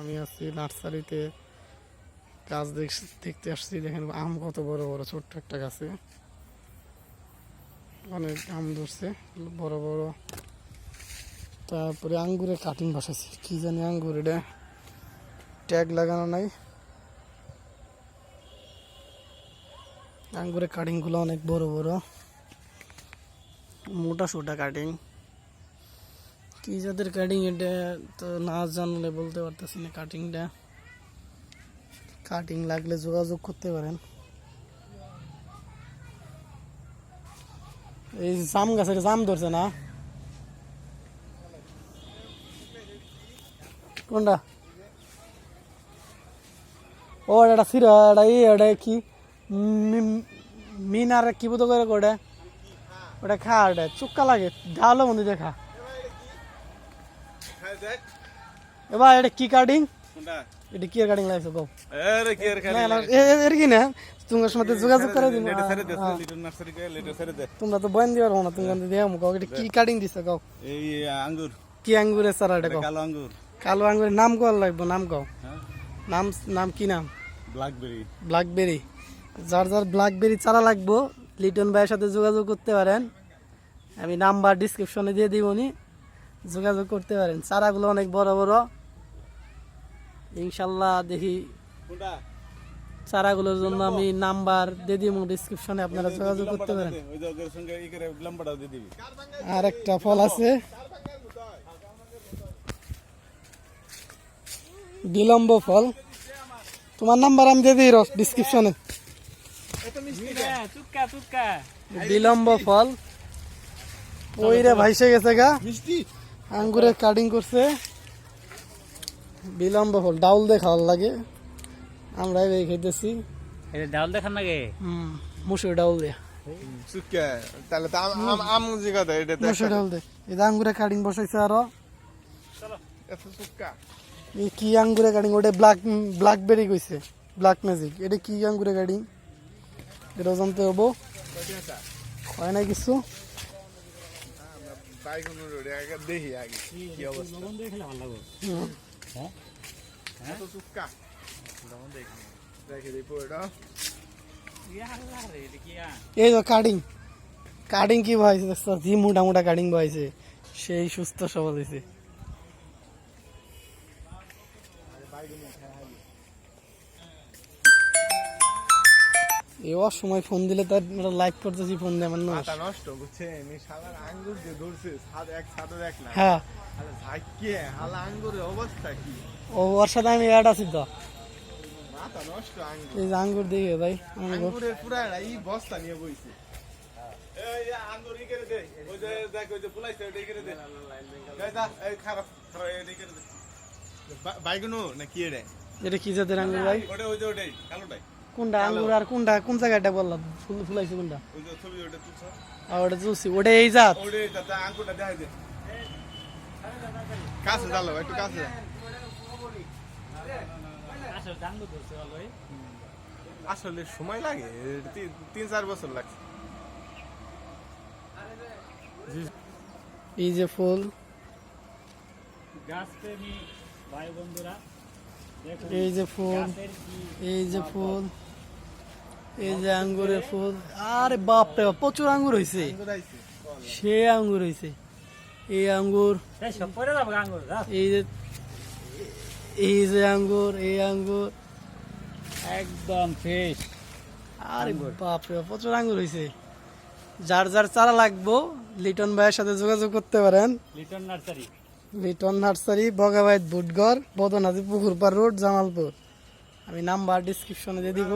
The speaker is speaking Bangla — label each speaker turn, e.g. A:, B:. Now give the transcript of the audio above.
A: আমি আছি নার্সারিতে। গাছ দেখ- দেখতে আসছি, দেখেন আম কত বড় বড়, ছোট্ট একটা গাছে। অনেক আম ধরছে, বড় বড়। তারপরে আঙ্গুরের কাটিং বসাইছি। কি জানি আঙ্গুর এটা? ট্যাগ লাগানো নাই। আঙ্গুরের কাটিংগুলো অনেক বড় বড়। মোটা সোটা কাটিং কি যাদের কাটিং এটা, তো না জানলে বলতে পারতেছি না কাটিংটা কাটিং লাগলে যোগাযোগ করতে পারেন। এই জাম গাছের জাম ধরছে না? কোনটা? ও, এটা ছিল এটা ই এটা কি? মিনার কি বুঝো করে ওটা? ওটা খা, ওটা চুক্কা লাগে ঢালো মনে দেখা এবার এটা কি কাটিং এটা কি কাটিং লাগছে গো
B: আরে কি
A: না না এর কি না তোমার সাথে যোগাযোগ করে দিন
B: লেটে ছেড়ে দে লিটল নার্সারি কে লেটে ছেড়ে দে
A: তোমরা তো বয়ান দিবার না তুমি দেও মুখ এটা কি কাটিং দিছে
B: এই আঙ্গুর
A: কি আঙ্গুরের সারা এটা
B: কালো আঙ্গুর
A: কালো আঙ্গুরের নাম কল লাগবে নাম
B: হ্যাঁ
A: নাম নাম কি নাম
B: ব্ল্যাকবেরি
A: ব্ল্যাকবেরি যার যার ব্ল্যাকবেরি চারা লাগবো। লিটন ভাইয়ের সাথে যোগাযোগ করতে পারেন। আমি নাম্বার ডিসক্রিপশনে দিয়ে দিবনি যোগাযোগ করতে পারেন। চারাগুলো অনেক বড় বড়। ইনশাল্লাহ দেখি চারাগুলোর জন্য আমি নাম্বার দিয়ে দিব ডিসক্রিপশনে আপনারা যোগাযোগ করতে পারেন।
B: ওই
A: আর একটা ফল আছে। বিলম্ব ফল। তোমার নাম্বার আমি দিয়ে দিই ডিসক্রিপশনে
C: চুপকা।
A: বিলম্ব ফল। ওইরে ভাইসে গেছে গা।
B: মিষ্টি?
A: আঙ্গুরের কাটিং করছে। বিলম্ব ফল ডাউল দিয়ে খাওয়ার লাগে। আমরা এই
C: ডাল দেখান নাকি
A: হুম মুসুর ডাউল দিয়ে
B: তাহলে তো আম আম আম জিগা দে এটা
A: মুসুর ডাউল দিয়ে যে কাটিং বসাইছে
B: আরও।
A: এই কি আঙ্গুরে কাটিং ওটা ব্ল্যাক ব্ল্যাকবেরি কইছে ব্ল্যাক ম্যাজিক এটা কি আঙ্গুরে কাটিং এটা জানতে হব। হয় না কিছু?
B: বাইগুন রোডে আগে দেখি আগে কি অবস্থা?
C: লবণ দিয়ে খেলে ভালো লাগবে।
A: হুম।
B: এত সুকা লবণ দেখি দেখি দিই পুরোটা
A: এই তো কাটিং। কাটিং কি ভাইছে দেখছ? মোটা মোটা কাটিং ভাইছে সেই সুস্থ সবল হয়েছে এই সময় ফোন দিলে তার লাইক করতেছি ফোন দেয় আমার নষ্ট
B: মাথা নষ্ট বুঝছে আমি শালার আঙ্গুর যে ধরছে সাদ এক সাদ এক না।
A: হ্যাঁ।
B: আরে ঝাঁকিয়ে হালা আঙ্গুরের অবস্থা কি?
A: ও ওর সাথে আমি অ্যাড আছি তো।
B: মাথা নষ্ট আঙ্গুর।
A: এই আঙ্গুর দিকে ভাই আঙ্গুর।
B: আঙ্গুরের পুরা এই বস্তা নিয়ে বইছে। এই আঙ্গুর ই করে দে। ওই যে দেখ ওই যে ফুলাইছে ওই করে দে। এই দা এই খারাপ খারাপ এই করে দে। বাইগুনো না কি রে
A: এটা কি জাতের আঙ্গুর ভাই?
B: ওটা ওই যে ওটাই কালোটাই।
A: কোনটা আঙ্গুর আর কোনটা কোন জায়গাটা বললাম? ফুল ফুলাইছে কোনটা
B: ওই যে ছবি ওটা
A: আর ওটা চুষি ওটা এই জাত।
B: কাছে একটু কাছে
C: আসলে
B: সময় লাগে তিন- তিন চার বছর লাগছে
A: এই যে ফুল।
C: গাছ প্রেমী ভাই বন্ধুরা
A: এই যে ফুল এই যে ফুল এই যে আঙ্গুরের ফুল। আরে বাপ রে বাপ, প্রচুর আঙ্গুর হয়েছে সে আঙ্গুর হয়েছে এই আঙ্গুর
C: এই যা।
A: এই যে আঙ্গুর এই আঙ্গুর।
C: একদম ফ্রেশ
A: আরে বাপ রে বাপ, প্রচুর আঙ্গুর হয়েছে যার যার চারা লাগবো লিটন ভাইয়ের সাথে যোগাযোগ করতে পারেন।
C: লিটন নার্সারি।
A: লিটন নার্সারি বগাবাইত বুটগর বদনাজি পুকুরপাড় রোড জামালপুর। আমি নাম্বার ডিসক্রিপশনে দিয়ে দিব।